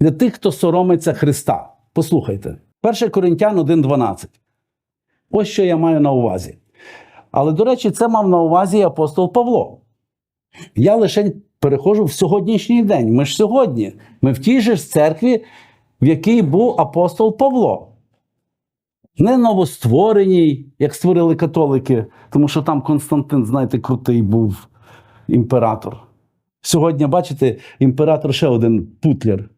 для тих, хто соромиться Христа. Послухайте, 1 Коринтян 1,12. Ось що я маю на увазі. Але, до речі, це мав на увазі апостол Павло. Я лише переходжу в сьогоднішній день. Ми ж сьогодні. Ми в тій же церкві, в якій був апостол Павло. Не новоствореній, як створили католики, тому що там Константин, знаєте, крутий був імператор. Сьогодні, бачите, імператор ще один путлер.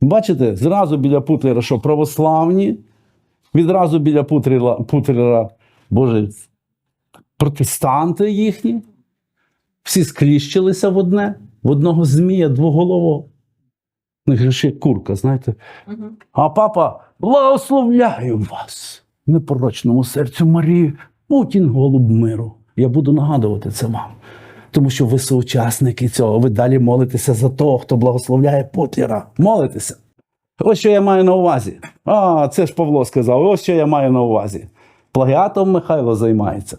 Бачите, зразу біля путлера, що православні, відразу біля путлера, путлера Боже, протестанти їхні. Всі скліщилися в одне, в одного змія двоголового. Ну, ще курка, знаєте. А папа, благословляю вас, непорочному серцю Марії, Путін голуб миру. Я буду нагадувати це вам. Тому що ви соучасники цього, ви далі молитеся за того, хто благословляє Путлера. Молитеся. Ось що я маю на увазі. А, це ж Павло сказав. Ось що я маю на увазі. Плагіатом Михайло займається.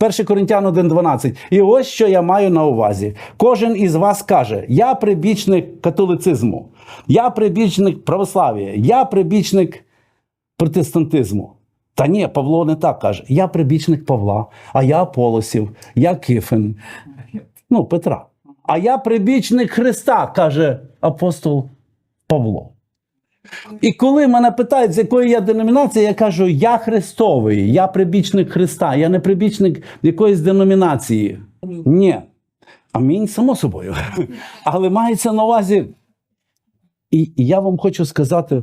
1 Коринтян 1,12. І ось що я маю на увазі. Кожен із вас каже: я прибічник католицизму, я прибічник православ'я, я прибічник протестантизму. Та ні, Павло не так каже. Я прибічник Павла, а я Аполосів, я Кифин. Ну, Петра. А я прибічник Христа, каже апостол Павло. І коли мене питають, з якої я деномінації, я кажу, я Христовий, я прибічник Христа, я не прибічник якоїсь деномінації. Ні. Амінь, само собою. Але мається на увазі. І я вам хочу сказати: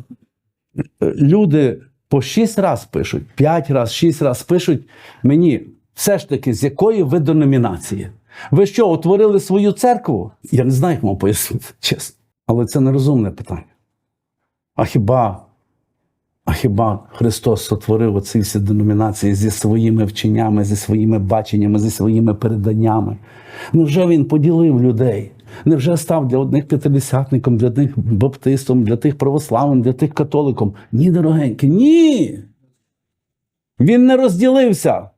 люди по шість раз пишуть, п'ять раз, шість раз пишуть мені, все ж таки, з якої ви деномінації? Ви що, утворили свою церкву? Я не знаю, як вам пояснити, чесно. Але це нерозумне питання. А хіба, а хіба Христос сотворив оці всі деномінації зі своїми вченнями, зі своїми баченнями, зі своїми переданнями? Невже Він поділив людей? Невже став для одних п'ятидесятником, для одних баптистом, для тих православним, для тих католиком? Ні, дорогенькі, ні. Він не розділився.